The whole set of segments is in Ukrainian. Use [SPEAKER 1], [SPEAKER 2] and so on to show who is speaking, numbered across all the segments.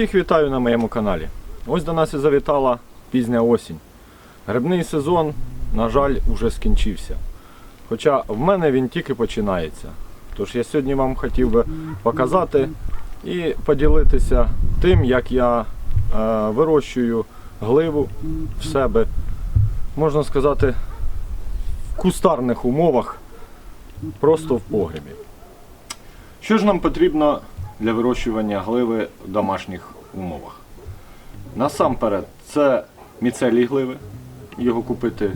[SPEAKER 1] Всіх вітаю на моєму каналі. Ось до нас і завітала пізня осінь. Грибний сезон, на жаль, уже скінчився. Хоча в мене він тільки починається. Тож я сьогодні вам хотів би показати і поділитися тим, як я е, вирощую гливу в себе, можна сказати, в кустарних умовах, просто в погребі. Що ж нам потрібно для вирощування гливи в домашніх умовах? Насамперед, це міцелій гливи. Його купити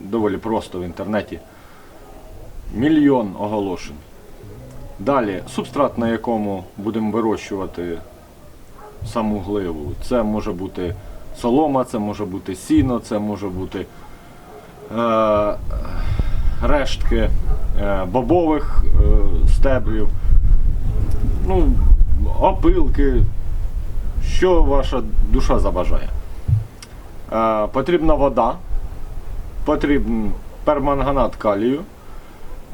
[SPEAKER 1] доволі просто в інтернеті. Мільйон оголошень. Далі субстрат, на якому будемо вирощувати саму гливу. Це може бути солома, це може бути сіно, це може бути е, рештки е, бобових е, стеблів, ну, опилки, що ваша душа забажає. Е, потрібна вода, потрібен перманганат калію,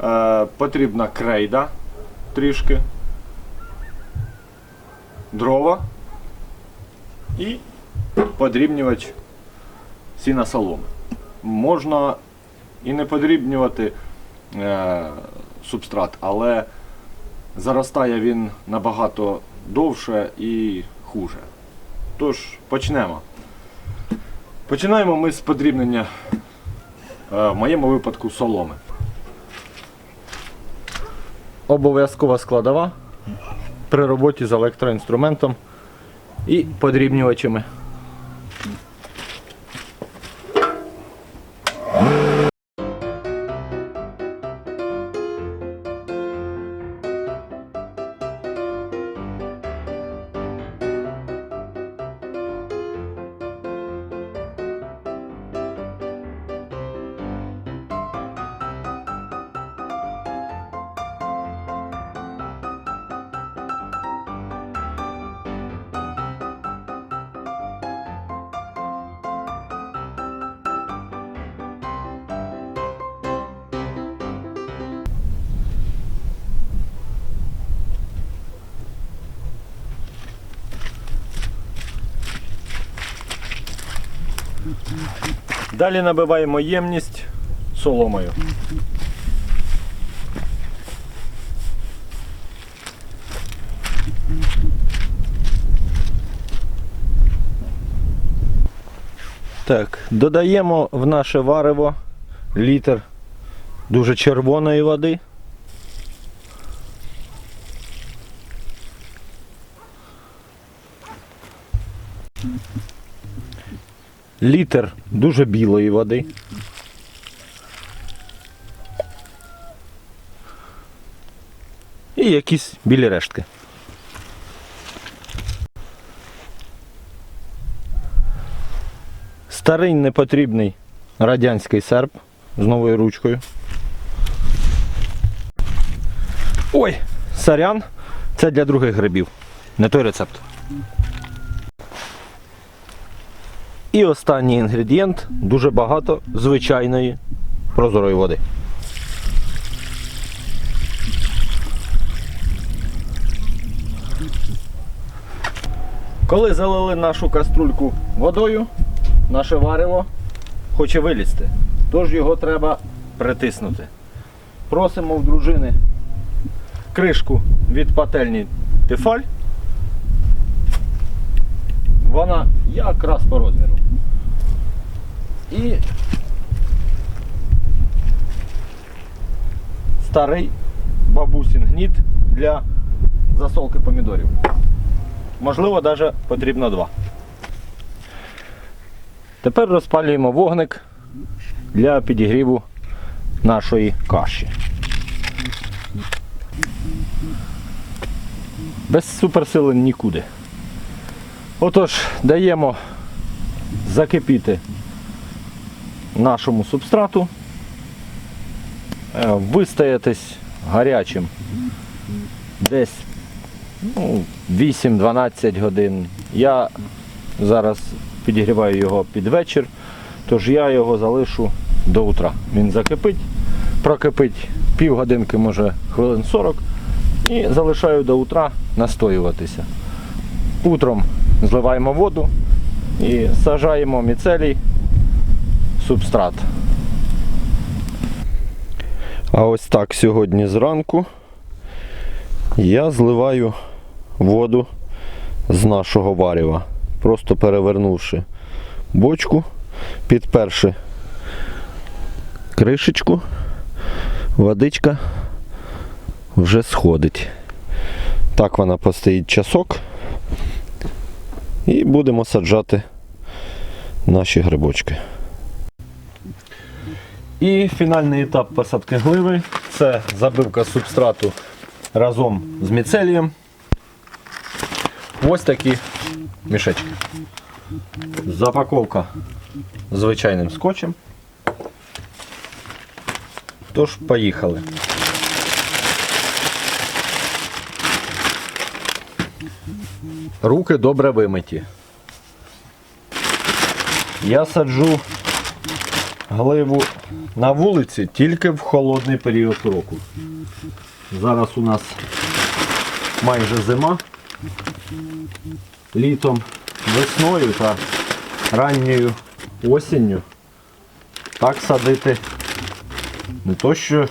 [SPEAKER 1] е, потрібна крейда трішки, дрова і подрібнювач сіна соломи. Можна і не подрібнювати е, субстрат, але заростає він набагато довше і хуже. Тож почнемо. Починаємо ми з подрібнення, е, в моєму випадку, соломи. Обов'язкова складова при роботі з електроінструментом і подрібнювачами. Далі набиваємо ємність соломою. Так, додаємо в наше варево літр дуже червоної води. Літр дуже білої води. І якісь білі рештки. Старий непотрібний радянський серп з новою ручкою. Ой, сорян, це для других грибів. Не той рецепт. І останній інгредієнт дуже багато звичайної прозорої води. Коли залили нашу каструльку водою, наше варево хоче вилізти. Тож його треба притиснути. Просимо в дружини кришку від пательні Тефаль. Вона якраз по розміру. І старий бабусін гніт для засолки помідорів. Можливо, навіть потрібно два. Тепер розпалюємо вогник для підігріву нашої каші. Без суперсили нікуди. Отож, даємо закипіти нашому субстрату, Е, вистоятись гарячим десь ну, 8-12 годин. Я зараз підігріваю його під вечір, тож я його залишу до утра. Він закипить, прокипить півгодинки, може хвилин 40 і залишаю до утра настоюватися. Утром зливаємо воду і сажаємо міцелій субстрат. А ось так сьогодні зранку я зливаю воду з нашого варіва, просто перевернувши бочку, підперши кришечку, водичка вже сходить. Так вона постоїть часок. І будемо саджати наші грибочки. І фінальний етап посадки гливи це забивка субстрату разом з міцелієм. Ось такі мішечки. Запаковка звичайним скотчем. Тож, поїхали. Руки добре вимиті. Я саджу гливу на вулиці тільки в холодний період року. Зараз у нас майже зима. Літом, весною та ранньою осінню так садити не то, що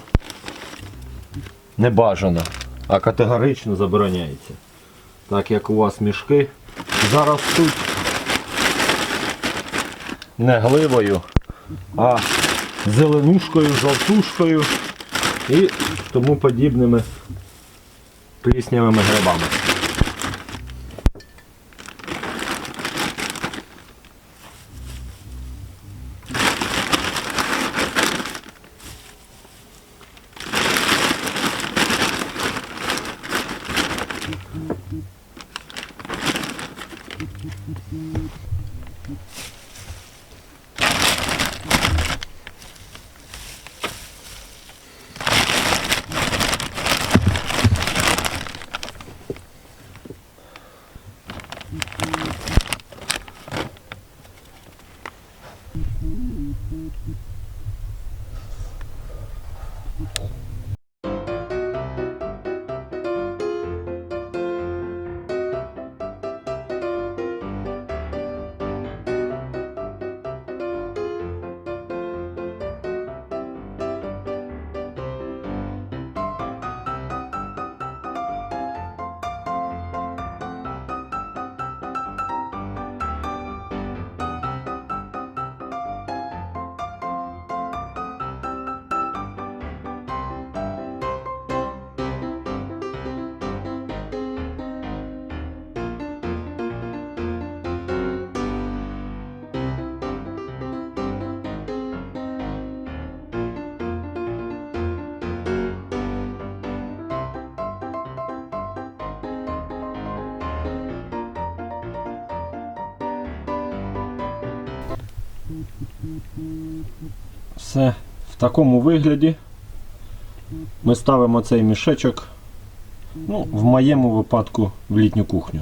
[SPEAKER 1] не бажано, а категорично забороняється. Так як у вас мішки зараз тут не гливою, а зеленушкою, жовтушкою і тому подібними пліснявими грибами. Все в такому вигляді. Ми ставимо цей мішечок, ну, в моєму випадку в літню кухню.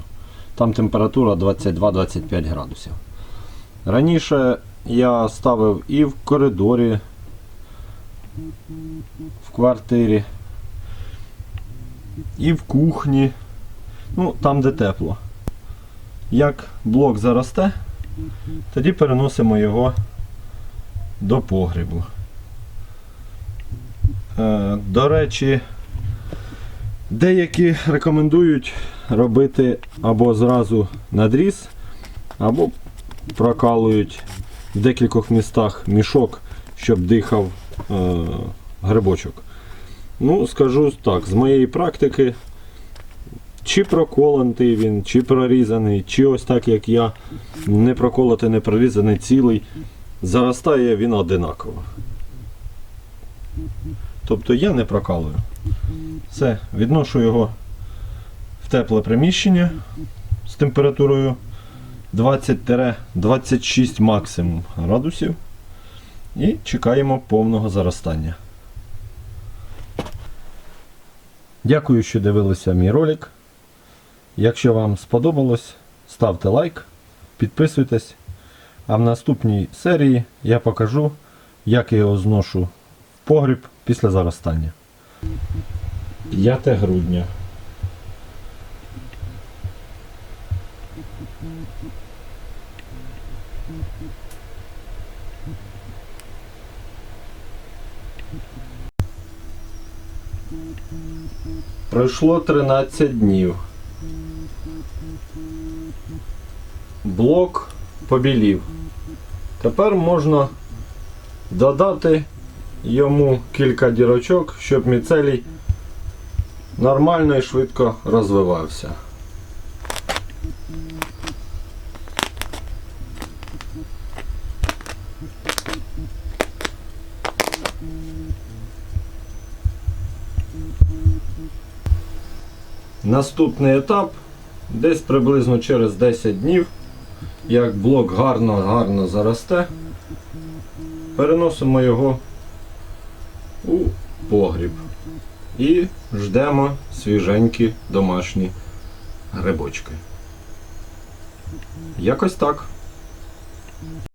[SPEAKER 1] Там температура 22-25 градусів. Раніше я ставив і в коридорі, в квартирі, і в кухні, ну, там, де тепло. Як блок заросте, тоді переносимо його до погрібу. Е, До речі, деякі рекомендують робити або зразу надріз, або прокалують в декількох містах мішок, щоб дихав е, грибочок. Ну, скажу так, з моєї практики, чи проколотий він, чи прорізаний, чи ось так як я, не проколотий, не прорізаний, цілий, заростає він одинаково. Тобто я не прокалую. Все, відношу його в тепле приміщення з температурою 20-26 максимум градусів і чекаємо повного заростання. Дякую, що дивилися мій ролик. Якщо вам сподобалось, ставте лайк, підписуйтесь. А в наступній серії я покажу, як я його зношу в погріб після заростання. 5 грудня. Пройшло 13 днів. Блок побілів. Тепер можна додати йому кілька дірочок, щоб міцелій нормально і швидко розвивався. Наступний етап десь приблизно через 10 днів, як блок гарно-гарно заросте, переносимо його у погріб і ждемо свіженькі домашні грибочки. Якось так.